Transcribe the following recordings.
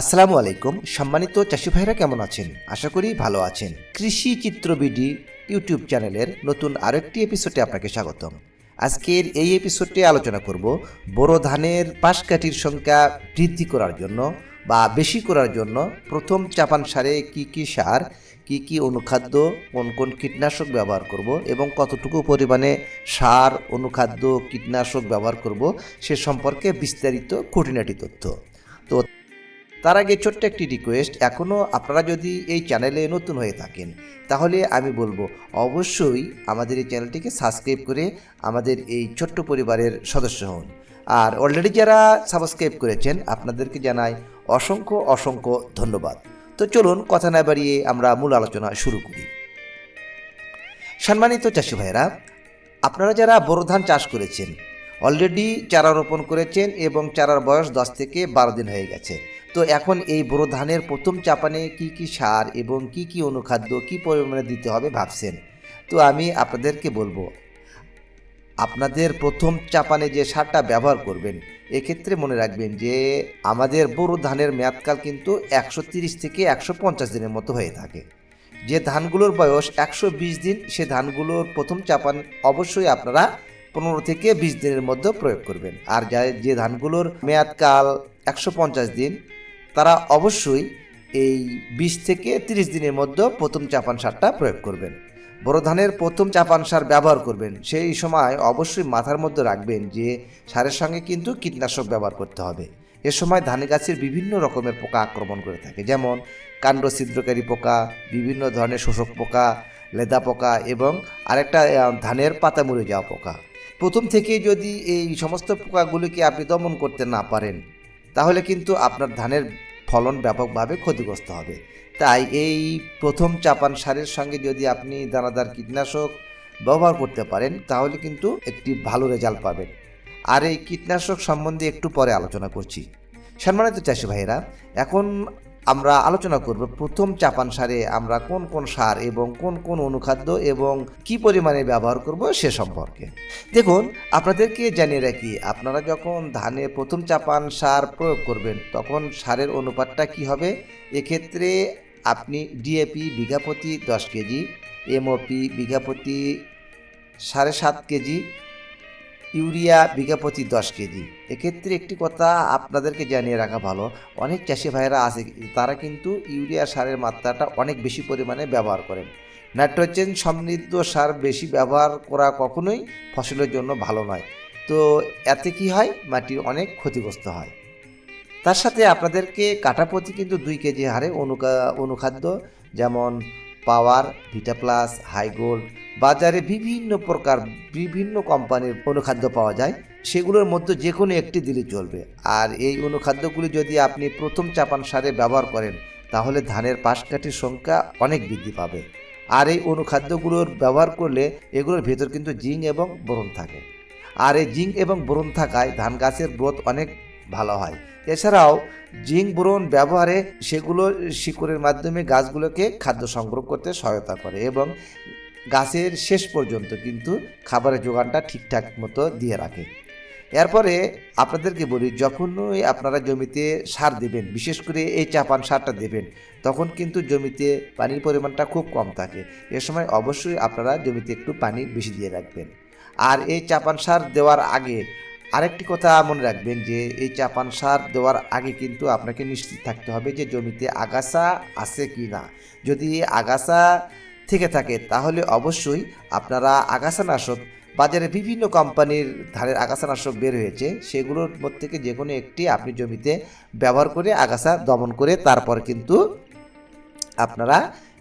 আসসালামু আলাইকুম। সম্মানিত চাষি ভাইরা কেমন আছেন? আশা করি ভালো আছেন। কৃষি চিত্রবিডি ইউটিউব চ্যানেলের নতুন আরেকটি এপিসোডে আপনাকে স্বাগতম। আজকের এই এপিসোডে আলোচনা করব বোরো ধানের পাশকাঠির সংখ্যা বৃদ্ধি করার জন্য বা বেশি করার জন্য প্রথম চাপান সারে কি কি সার, কি কি অনুখাদ্য, কোন কোন কীটনাশক ব্যবহার করব এবং কতটুকু পরিমাণে সার, অনুখাদ্য, কীটনাশক ব্যবহার করব সে সম্পর্কে বিস্তারিত খুঁটিনাটি তথ্য। তো তার আগে ছোট্ট একটি রিকোয়েস্ট এখনও আপনারা যদি এই চ্যানেলে নতুন হয়ে থাকেন, তাহলে আমি বলব অবশ্যই আমাদের এই চ্যানেলটিকে সাবস্ক্রাইব করে আমাদের এই ছোট্ট পরিবারের সদস্য হন। আর অলরেডি যারা সাবস্ক্রাইব করেছেন, আপনাদেরকে জানাই অসংখ্য অসংখ্য ধন্যবাদ। তো চলুন কথা না বাড়িয়ে আমরা মূল আলোচনা শুরু করি। সম্মানিত চাষি ভাইরা আপনারা যারা বোরো ধান চাষ করেছেন অলরেডি চারা রোপণ করেছেন এবং চারার বয়স দশ থেকে বারো দিন হয়ে গেছে। তো এখন এই বোরো ধানের প্রথম চাপানে কি কি সার এবং কি কি অনুখাদ্য কি পরিমাণে দিতে হবে ভাবছেন? তো আমি আপনাদেরকে বলব, আপনাদের প্রথম চাপানে যে সারটা ব্যবহার করবেন, এক্ষেত্রে মনে রাখবেন যে আমাদের বোরো ধানের মেয়াদকাল কিন্তু একশো থেকে একশো পঞ্চাশ দিনের মতো হয়ে থাকে। যে ধানগুলোর বয়স একশো বিশ দিন, সে ধানগুলোর প্রথম চাপান অবশ্যই আপনারা পনেরো থেকে বিশ দিনের মধ্যে প্রয়োগ করবেন। আর যা যে ধানগুলোর মেয়াদকাল একশো পঞ্চাশ দিন, তারা অবশ্যই এই বিশ থেকে তিরিশ দিনের মধ্যে প্রথম চাপান সারটা প্রয়োগ করবেন। বড় ধানের প্রথম চাপান সার ব্যবহার করবেন। সেই সময় অবশ্যই মাথার মধ্যে রাখবেন যে সারের সঙ্গে কিন্তু কীটনাশক ব্যবহার করতে হবে। এ সময় ধান গাছের বিভিন্ন রকমের পোকা আক্রমণ করে থাকে। যেমন কাণ্ড ছিদ্রকারী পোকা, বিভিন্ন ধরনের শোষক পোকা, লেদা পোকা এবং আরেকটা ধানের পাতা মুড়ে যাওয়া পোকা। প্রথম থেকে যদি এই সমস্ত পোকাগুলিকে আপনি দমন করতে না পারেন, তাহলে কিন্তু আপনার ধানের ফলন ব্যাপকভাবে ক্ষতিগ্রস্ত হবে। তাই এই প্রথম চাপান সারের সঙ্গে যদি আপনি দানাদার কীটনাশক ব্যবহার করতে পারেন, তাহলে কিন্তু একটি ভালো রেজাল্ট পাবেন। আর এই কীটনাশক সম্বন্ধে একটু পরে আলোচনা করছি। সম্মানিত চাষি ভাইয়েরা, এখন আমরা আলোচনা করব প্রথম চাপান সারে আমরা কোন কোন সার এবং কোন কোন অনুখাদ্য এবং কি পরিমাণে ব্যবহার করব সে সম্পর্কে। দেখুন, আপনাদেরকে জানিয়ে রাখি, আপনারা যখন ধানে প্রথম চাপান সার প্রয়োগ করবেন, তখন সারের অনুপাতটা কি হবে? এক্ষেত্রে আপনি ডিএপি বিঘা প্রতি দশ কেজি এমওপি বিঘা প্রতি সাড়ে সাত কেজি ইউরিয়া বিঘা প্রতি দশ কেজি। এক্ষেত্রে একটি কথা আপনাদেরকে জানিয়ে রাখা ভালো, অনেক চাষি ভাইয়েরা আছে, তারা কিন্তু ইউরিয়া সারের মাত্রাটা অনেক বেশি পরিমাণে ব্যবহার করেন। নাইট্রোজেন সমৃদ্ধ সার বেশি ব্যবহার করা কখনোই ফসলের জন্য ভালো নয়। তো এতে কি হয়? মাটির অনেক ক্ষতিগ্রস্ত হয়। তার সাথে আপনাদেরকে কাঠাপতি কিন্তু দুই কেজি হারে অনুকা অনুখাদ্য, যেমন পাওয়ার, ভিটা প্লাস হাইগোল্ড বাজারে বিভিন্ন প্রকার বিভিন্ন কোম্পানির অনুখাদ্য পাওয়া যায়, সেগুলোর মধ্যে যে কোনো একটি দিলে চলবে। আর এই অনুখাদ্যগুলি যদি আপনি প্রথম চাপান সারে ব্যবহার করেন, তাহলে ধানের পাশকাঠির সংখ্যা অনেক বৃদ্ধি পাবে। আর এই অনুখাদ্যগুলোর ব্যবহার করলে এগুলোর ভেতর কিন্তু জিঙ্ক এবং বোরন থাকে। আর এই জিঙ্ক এবং বোরন থাকায় ধান গাছের গ্রোথ অনেক ভালো হয়। এছাড়াও জিঙ্ক, বোরন ব্যবহারে সেগুলো শিকড়ের মাধ্যমে গাছগুলোকে খাদ্য সংগ্রহ করতে সহায়তা করে এবং গাছের শেষ পর্যন্ত কিন্তু খাবারের যোগানটা ঠিকঠাক মতো দিয়ে রাখে। এরপরে আপনাদেরকে বলি, যখনই আপনারা জমিতে সার দেবেন, বিশেষ করে এই চাপান সারটা দেবেন, তখন কিন্তু জমিতে পানির পরিমাণটা খুব কম থাকে। এ সময় অবশ্যই আপনারা জমিতে একটু পানি বেশি দিয়ে রাখবেন। আর এই চাপান সার দেওয়ার আগে আরেকটি কথা মনে রাখবেন যে, এই চাপান সার দেওয়ার আগে কিন্তু আপনাকে নিশ্চিত থাকতে হবে যে, জমিতে আগাছা আছে কি না যদি আগাছা থেকে থাকে, তাহলে অবশ্যই আপনারা আগাছানাশক বাজারে বিভিন্ন কোম্পানির ধানের আগাছানাশক বের হয়েছে, সেগুলোর মধ্যে থেকে যে কোনো একটি আপনি জমিতে ব্যবহার করে আগাছা দমন করে তারপর কিন্তু আপনারা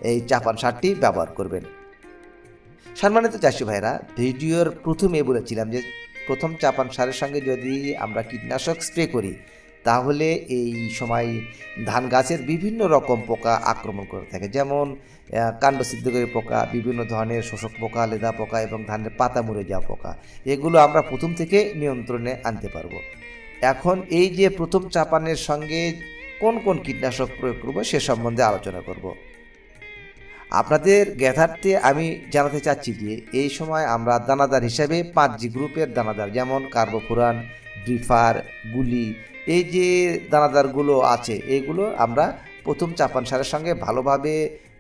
এই চাপান সারটি ব্যবহার করবেন। সম্মানিত চাষি ভাইরা, ভিডিওর প্রথমে বলেছিলাম যে প্রথম চাপান সারের সঙ্গে যদি আমরা কীটনাশক স্প্রে করি তাহলে এই সময় ধান গাছের বিভিন্ন রকম পোকা আক্রমণ করে থাকে। যেমন কাণ্ড সিদ্ধকারী পোকা, বিভিন্ন ধরনের শোষক পোকা, লেদা পোকা এবং ধানের পাতা মরে যাওয়া পোকা। এগুলো আমরা প্রথম থেকে নিয়ন্ত্রণে আনতে পারব। এখন এই যে প্রথম চাপানের সঙ্গে কোন কোন কীটনাশক প্রয়োগ করব সে সম্বন্ধে আলোচনা করব। আপনাদের জ্ঞাতার্থে আমি জানাতে চাচ্ছি যে, এই সময় আমরা দানাদার হিসাবে পাঁচ জি গ্রুপের দানাদার যেমন কার্বোফুরান ব্রিফার গুলি এই যে দানাদারগুলো আছে, এগুলো আমরা প্রথম চাপান সারের সঙ্গে ভালোভাবে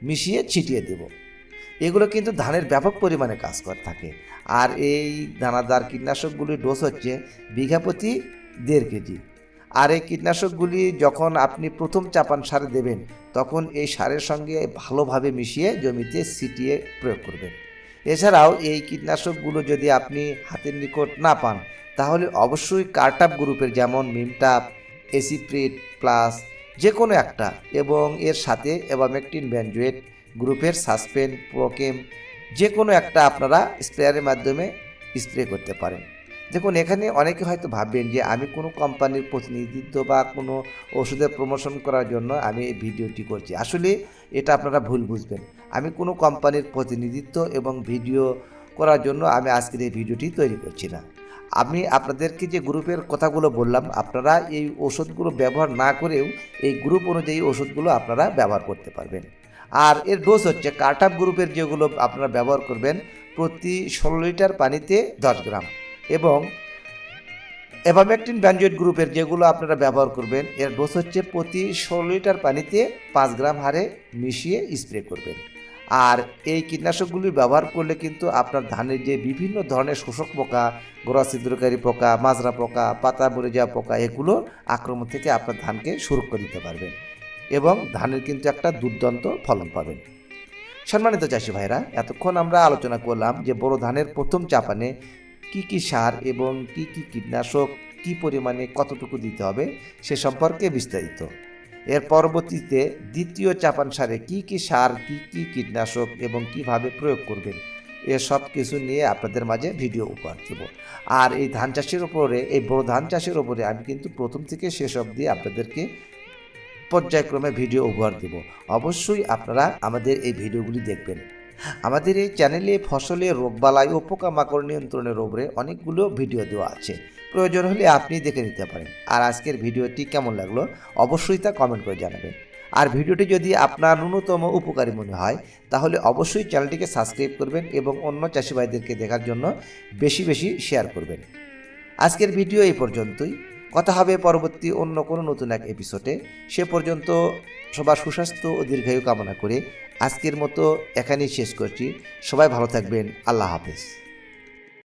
মিশিয়ে ছিটিয়ে দেব। এগুলো কিন্তু ধানের ব্যাপক পরিমাণে কাজ করে থাকে। আর এই দানাদার কীটনাশকগুলির ডোজ হচ্ছে বিঘা প্রতি দেড় কেজি। আর এই কীটনাশকগুলি যখন আপনি প্রথম চাপান সারে দেবেন, তখন এই সারের সঙ্গে ভালোভাবে মিশিয়ে জমিতে ছিটিয়ে প্রয়োগ করবেন। এছাড়াও এই কীটনাশকগুলো যদি আপনি হাতের নিকট না পান, তাহলে অবশ্যই কার্টাপ গ্রুপের যেমন মিমটাপ, এসিপ্রিট প্লাস যে কোনো একটা এবং এর সাথে এবং একটি ব্যানজুয়েট গ্রুপের সাসপেন, প্রোকেম যে কোনো একটা আপনারা স্প্রেয়ারের মাধ্যমে স্প্রে করতে পারেন। দেখুন, এখানে অনেকে হয়তো ভাববেন যে আমি কোনো কোম্পানির প্রতিনিধিত্ব বা কোনো ওষুধের প্রমোশন করার জন্য আমি এই ভিডিওটি করছি। আসলে এটা আপনারা ভুল বুঝবেন। আমি কোনো কোম্পানির প্রতিনিধিত্ব এবং ভিডিও করার জন্য আমি আজকের এই ভিডিওটি তৈরি করছি না। আমি আপনাদেরকে যে গ্রুপের কথাগুলো বললাম, আপনারা এই ওষুধগুলো ব্যবহার না করেও এই গ্রুপ অনুযায়ী ওষুধগুলো আপনারা ব্যবহার করতে পারবেন। আর এর ডোজ হচ্ছে কার্টাপ গ্রুপের যেগুলো আপনারা ব্যবহার করবেন, প্রতি ষোলো লিটার পানিতে দশ গ্রাম। এবং এভামেকটিন ব্যানজয়েড গ্রুপের যেগুলো আপনারা ব্যবহার করবেন, এর ডোজ হচ্ছে প্রতি ষোলো লিটার পানিতে পাঁচ গ্রাম হারে মিশিয়ে স্প্রে করবেন। আর এই কীটনাশকগুলি ব্যবহার করলে কিন্তু আপনার ধানের যে বিভিন্ন ধরনের শোষক পোকা, গোড়া ছিদ্রকারী পোকা, মাজরা পোকা, পাতা মরে যাওয়া পোকা, এগুলো আক্রমণ থেকে আপনার ধানকে সুরক্ষা দিতে পারবেন এবং ধানের কিন্তু একটা দুর্দান্ত ফলন পাবেন। সম্মানিত চাষি ভাইরা, এতক্ষণ আমরা আলোচনা করলাম যে বড় ধানের প্রথম চাপানে কি কি সার এবং কি কি কীটনাশক কি পরিমাণে কতটুকু দিতে হবে সে সম্পর্কে বিস্তারিত। এর পরবর্তীতে দ্বিতীয় চাপান সারে কি কি সার, কি কি কীটনাশক এবং কীভাবে প্রয়োগ করবেন এসব কিছু নিয়ে আপনাদের মাঝে ভিডিও উপহার দেব। আর এই ধান চাষের ওপরে এই বড় ধান চাষের ওপরে আমি কিন্তু প্রথম থেকে শেষ অবধি আপনাদেরকে পর্যায়ক্রমে ভিডিও উপহার দেব। অবশ্যই আপনারা আমাদের এই ভিডিওগুলি দেখবেন। আমাদের এই চ্যানেলে ফসলের রোগবালাই ও পোকামাকড় নিয়ন্ত্রণের ওপরে অনেকগুলো ভিডিও দেওয়া আছে। প্রয়োজন হলে আপনি দেখে নিতে পারেন। আর আজকের ভিডিওটি কেমন লাগল অবশ্যই তা কমেন্ট করে জানাবেন। আর ভিডিওটি যদি আপনার ন্যূনতম উপকারী মনে হয়, তাহলে অবশ্যই চ্যানেলটিকে সাবস্ক্রাইব করবেন এবং অন্য চাষি ভাইদেরকে দেখার জন্য বেশি বেশি শেয়ার করবেন। আজকের ভিডিও এই পর্যন্তই। কথা হবে পরবর্তী অন্য কোনো নতুন এক এপিসোডে সে পর্যন্ত সবার সুস্বাস্থ্য ও দীর্ঘায়ু কামনা করে আজকের মতো এখানেই শেষ করছি। সবাই ভালো থাকবেন। আল্লাহ হাফেজ।